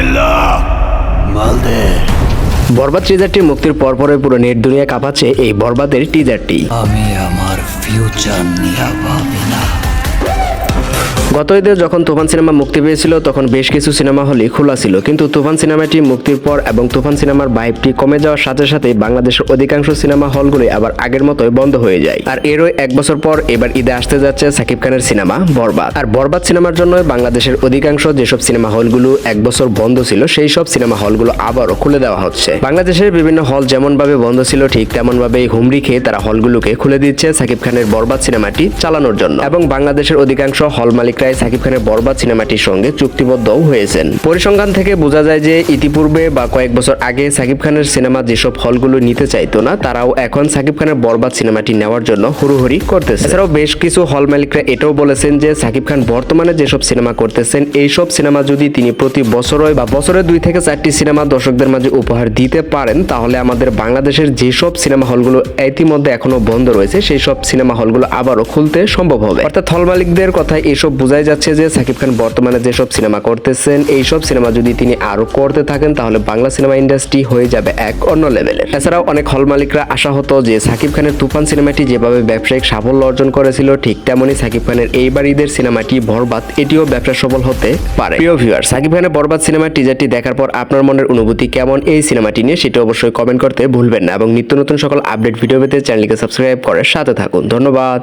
চিল্লা বরবাদ টিজারটি মুক্তির পরপরই পুরো নেট দুনিয়া কাঁপাচ্ছে এই বরবাদের টিজারটি আমি আমার ফিউচার নিয়ে ভাবি না। গত ঈদে যখন তুফান সিনেমা মুক্তি পেয়েছিল, তখন বেশ কিছু সিনেমা হলই খোলা ছিল। কিন্তু তুফান সিনেমাটি মুক্তির পর এবং তুফান সিনেমার ভাইবটি কমে যাওয়ার সাথে সাথে বাংলাদেশের অধিকাংশ সিনেমা হলগুলি আবার আগের মতোই বন্ধ হয়ে যায়। আর এরও এক বছর পর এবার ঈদে আসতে যাচ্ছে সাকিব খানের সিনেমা বরবাদ। আর বরবাদ সিনেমার জন্য বাংলাদেশের অধিকাংশ যেসব সিনেমা হলগুলো এক বছর বন্ধ ছিল, সেই সব সিনেমা হলগুলো আবারও খুলে দেওয়া হচ্ছে। বাংলাদেশের বিভিন্ন হল যেমন ভাবে বন্ধ ছিল, ঠিক তেমন ভাবে হুমড়ি খেয়ে তারা হলগুলোকে খুলে দিচ্ছে সাকিব খানের বরবাদ সিনেমাটি চালানোর জন্য। এবং বাংলাদেশের অধিকাংশ হল মালিকরাই সাকিব খানের বরবাদ সিনেমাটির সঙ্গে চুক্তিবদ্ধও হয়েছেন। পরিসংখ্যান থেকে বোঝা যায় যে ইতিপূর্বে বা কয়েক বছর আগে সাকিব খানের সিনেমা যেসব হলগুলো নিতে চাইতো না, তারাও এখন সাকিব খানের বরবাদ সিনেমাটি নেওয়ার জন্য হুড়োহুড়ি করতেছে। এছাড়াও বেশ কিছু হল মালিকরা এটাও বলেছেন যে সাকিব খান বর্তমানে যেসব সিনেমা করতেছেন, এইসব সিনেমা যদি তিনি প্রতি বছরই বা বছরে দুই থেকে চারটি সিনেমা দর্শকদের মাঝে উপহার দিতে পারেন, তাহলে আমাদের বাংলাদেশের যেসব সিনেমা হলগুলো ইতিমধ্যে এখনও বন্ধ রয়েছে সেই সব সিনেমা হলগুলো আবারও খুলতে সম্ভব হবে। অর্থাৎ হল মালিকদের কথায় এসব বোঝাই যাচ্ছে যে সাকিব খান বর্তমানে যেসব সিনেমা করতেছেন, এইসব সিনেমা যদি তিনি আরও করতে থাকেন, তাহলে বাংলা সিনেমা ইন্ডাস্ট্রি হয়ে যাবে এক অন্য লেভেলের এছাড়াও অনেক হল মালিকরা আশা হতো যে সাকিব খানের তুফান সিনেমাটি যেভাবে ব্যবসায়িক সাফল্য অর্জন করেছিল, ঠিক তেমনই সাকিব খানের এইবার ঈদের সিনেমাটি বরবাদ, এটিও ব্যবসা সফল হতে পারে। প্রিয় ভিউয়ার সাকিব খানের বরবাদ সিনেমার টিজারটি দেখার পর আপনার মনের অনুভূতি কেমন? এই সিনেমাটি নিয়ে সেটা অবশ্যই কমেন্ট করতে ভুলবেন না এবং নিত্য নতুন সকল আপডেট ভিডিও পেতে চ্যানেলকে সাবস্ক্রাইব করে সাথে থাকুন। ধন্যবাদ।